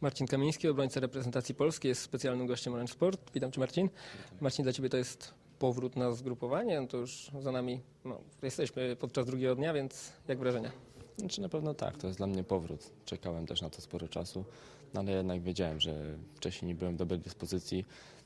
Marcin Kamiński, obrońca reprezentacji Polski, jest specjalnym gościem Orange Sport. Witam Cię Marcin. Marcin, dla Ciebie to jest powrót na zgrupowanie, no to już za nami, no, jesteśmy podczas drugiego dnia, więc jak wrażenia? Znaczy na pewno tak, to jest dla mnie powrót. Czekałem też na to sporo czasu, no ale jednak wiedziałem, że wcześniej nie byłem w dobrej dyspozycji.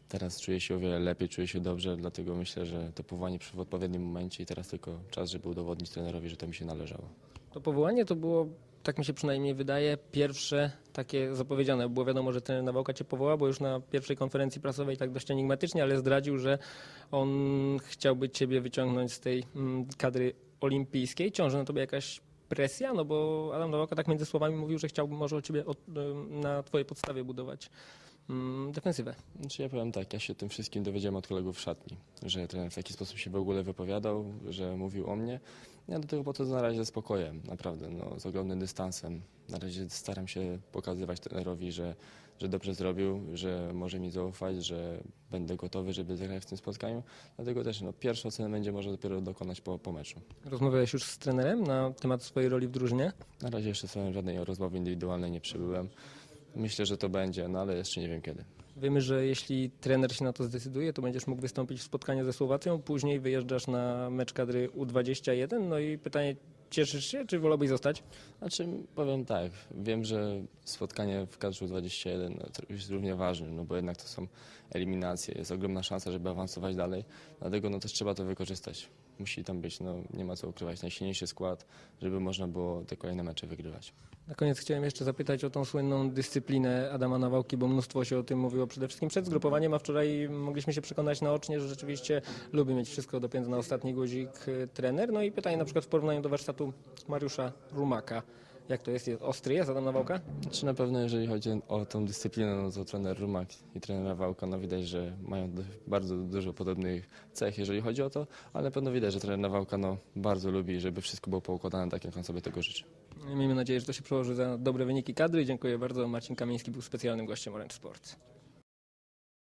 Teraz czuję się o wiele lepiej, czuję się dobrze, dlatego myślę, że to powołanie przyszło w odpowiednim momencie i teraz tylko czas, żeby udowodnić trenerowi, że to mi się należało. To powołanie to było, tak mi się przynajmniej wydaje, pierwsze takie zapowiedziane. Było wiadomo, że trener Nawałka Cię powoła, bo już na pierwszej konferencji prasowej tak dość enigmatycznie, ale zdradził, że on chciałby Ciebie wyciągnąć z tej mm, kadry olimpijskiej. Ciąży na Tobie jakaś presja? No bo Adam Nawałka tak między słowami mówił, że chciałby może o Ciebie od, na Twojej podstawie budować defensywę. Znaczy ja powiem tak, ja się tym wszystkim dowiedziałem od kolegów w szatni, że trener w taki sposób się w ogóle wypowiadał, że mówił o mnie. Ja do tego podchodzę na razie ze spokojem, naprawdę, no, z ogromnym dystansem. Na razie staram się pokazywać trenerowi, że, że dobrze zrobił, że może mi zaufać, że będę gotowy, żeby zagrać w tym spotkaniu. Dlatego też no, pierwszą ocenę będzie można dopiero dokonać po, po meczu. Rozmawiałeś już z trenerem na temat swojej roli w drużynie? Na razie jeszcze sobie żadnej rozmowy indywidualnej nie przybyłem. Myślę, że to będzie, no ale jeszcze nie wiem kiedy. Wiemy, że jeśli trener się na to zdecyduje, to będziesz mógł wystąpić w spotkaniu ze Słowacją, później wyjeżdżasz na mecz kadry U21. No i pytanie, cieszysz się, czy wolałbyś zostać? Znaczy, powiem tak, wiem, że spotkanie w kadrze 21 no, to jest równie ważne, no bo jednak to są eliminacje, jest ogromna szansa, żeby awansować dalej, dlatego no też trzeba to wykorzystać. Musi tam być, no nie ma co ukrywać, najsilniejszy skład, żeby można było te kolejne mecze wygrywać. Na koniec chciałem jeszcze zapytać o tą słynną dyscyplinę Adama Nawałki, bo mnóstwo się o tym mówiło przede wszystkim przed zgrupowaniem, a wczoraj mogliśmy się przekonać naocznie, że rzeczywiście lubi mieć wszystko dopięte na ostatni guzik trener. No i pytanie na przykład w porównaniu do warsztatu Mariusza Rumaka. Jak to jest? jest ostry jest Adam Nawałka? Czy na pewno jeżeli chodzi o tą dyscyplinę, no to trener Rumak i trener Wałka, no widać, że mają do, bardzo dużo podobnych cech, jeżeli chodzi o to, ale na pewno widać, że trener Nawałka no, bardzo lubi, żeby wszystko było poukładane tak, jak on sobie tego życzy. Miejmy nadzieję, że to się przełoży za dobre wyniki kadry. Dziękuję bardzo. Marcin Kamiński był specjalnym gościem Orange Sport.